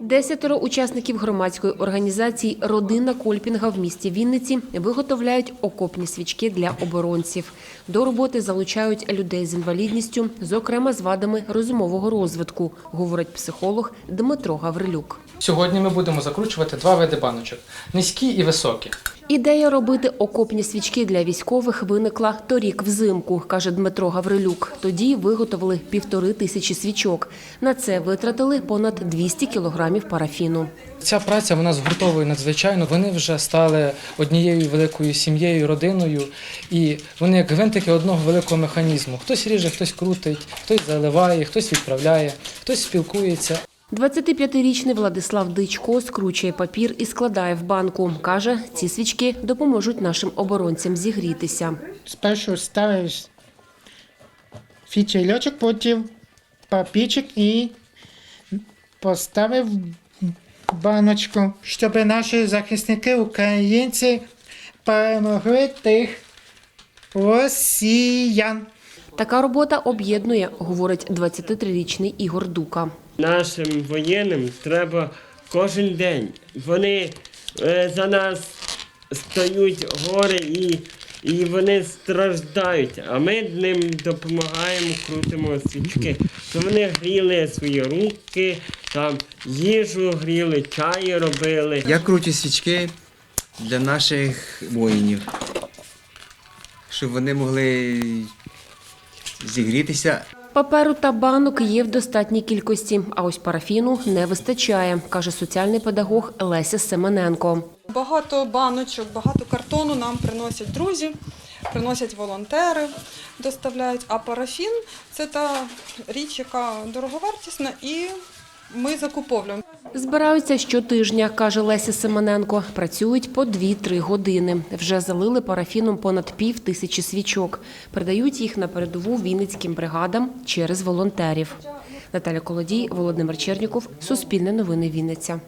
Десятеро учасників громадської організації Родина Кольпінга в місті Вінниці виготовляють окопні свічки для оборонців. До роботи залучають людей з інвалідністю, зокрема з вадами розумового розвитку, говорить психолог Дмитро Гаврилюк. Сьогодні ми будемо закручувати два види баночок низькі і високі. Ідея робити окопні свічки для військових виникла торік взимку, каже Дмитро Гаврилюк. Тоді виготовили півтори тисячі свічок. На це витратили понад 200 кілограмів парафіну. Ця праця вона згуртовує надзвичайно. Вони вже стали однією великою сім'єю, родиною, і вони як гвинтики одного великого механізму. Хтось ріже, хтось крутить, хтось заливає, хтось відправляє, хтось спілкується. 25-річний Владислав Дичко скручує папір і складає в банку. Каже, ці свічки допоможуть нашим оборонцям зігрітися. Спершу ставиш фітільочок, потім папічок і поставив баночку, щоб наші захисники, українці, перемогли тих росіян. Така робота об'єднує, говорить 23-річний Ігор Дука. Нашим воєнним треба кожен день. Вони е, за нас стають гори і, і вони страждають, а ми ним допомагаємо, крутимо свічки. То вони гріли свої руки, там їжу гріли, чаї робили. Я кручу свічки для наших воїнів, щоб вони могли зігрітися. Паперу та банок є в достатній кількості, а ось парафіну не вистачає, каже соціальний педагог Леся Семененко. Багато баночок, багато картону нам приносять друзі, приносять волонтери, доставляють. А парафін це та річ, яка дороговартісна, і ми закуповуємо. Збираються щотижня, каже Леся Семененко. Працюють по 2-3 години. Вже залили парафіном понад пів тисячі свічок. Передають їх на передову вінницьким бригадам через волонтерів. Наталя Колодій, Володимир Черніков, Суспільне новини Вінниця.